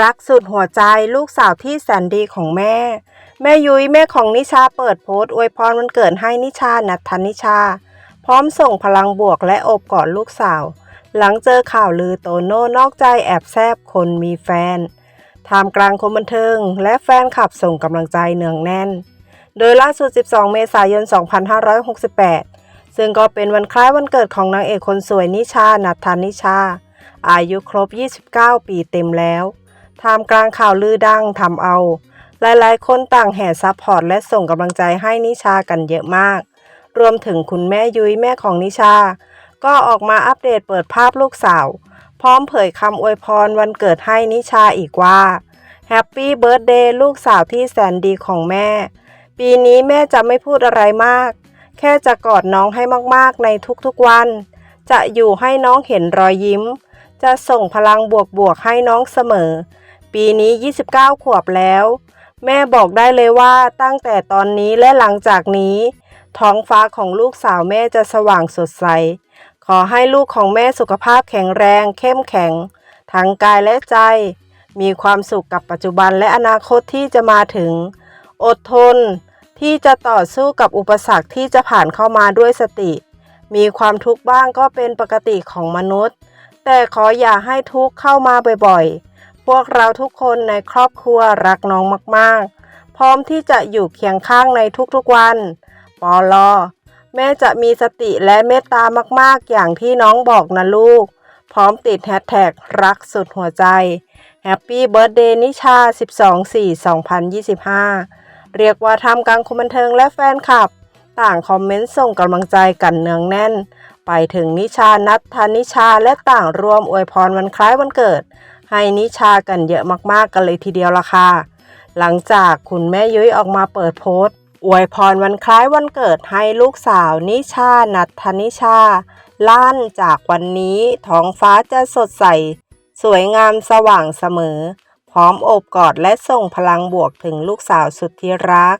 รักสุดหัวใจลูกสาวที่แสนดีของแม่ แม่ยุ้ยแม่ของนิชาเปิดโพสต์อวยพรวันเกิดให้นิชานัทธนิชา พร้อมส่งพลังบวกและอบกอดลูกสาว หลังเจอข่าวลือโตโน่นอกใจแอบแซบคนมีแฟนท่ามกลางคนบันเทิง และแฟนคลับส่งกำลังใจเนืองแน่น โดยล่าสุด 12 เมษายน 2568 ซึ่งก็เป็นวันคล้ายวันเกิดของนางเอกคนสวยนิชานัทธานิชา อายุครบ 29 ปีเต็มแล้ว ท่ามกลางข่าวลือดังทำเอา หลายๆ คนต่างแห่ซัพพอร์ตและส่งกำลังใจให้นิชากันเยอะมาก รวมถึงคุณแม่ยุ้ยแม่ของนิชา ก็ออกมาอัปเดตเปิดภาพลูกสาว พร้อมเผยคำอวยพรวันเกิดให้นิชาอีกว่าแฮปปี้เบิร์ดเดย์ลูกสาวที่แสนดีของแม่ ปีนี้แม่จะไม่พูดอะไรมาก แค่จะกอดน้องให้มากๆในทุกๆวัน จะอยู่ให้น้องเห็นรอยยิ้ม จะส่งพลังบวกๆให้น้องเสมอ ปีนี้ 29 ขวบแล้ว แม่บอกได้เลยว่าตั้งแต่ตอนนี้และหลังจากนี้ ท้องฟ้าของลูกสาวแม่จะสว่างสดใส ขอให้ลูกของแม่สุขภาพแข็งแรง เข้มแข็ง ทั้งกายและใจ มีความสุขกับปัจจุบันและอนาคตที่จะมาถึง อดทน ที่จะต่อสู้กับอุปสรรคที่จะผ่านเข้ามาด้วยสติ มีความทุกข์บ้างก็เป็นปกติของมนุษย์ แต่ขออย่าให้ทุกข์เข้ามาบ่อยๆ พวกเราทุกคนในครอบครัวรักน้องมากๆ พร้อมที่จะอยู่เคียงข้างในทุกๆวัน ปอลอแม่จะมีสติและเมตตามากๆ อย่างที่น้องบอกนะลูก พร้อมติดแฮชแท็กรักสุดหัวใจแฮปปี้เบิร์ดเดย์นิชา 12-4-2025 เรียกว่าทำกลางคนบันเทิงและแฟนคลับ ต่างคอมเมนต์ส่งกำลังใจกันเนืองแน่น ไปถึงนิชานัทธานิชาและต่างรวมอวยพรวันคล้ายวันเกิด ให้นิชากันเยอะมากๆกันเลยทีเดียวละค่ะ หลังจากคุณแม่ยุ้ยออกมาเปิดโพสต์ อวยพรวันคล้ายวันเกิดให้ลูกสาวนิชานัทธนิชาล้านจากวันนี้ท้องฟ้าจะสดใส สวยงามสว่างเสมอ พร้อมโอบกอดและส่งพลังบวกถึงลูกสาวสุดที่รัก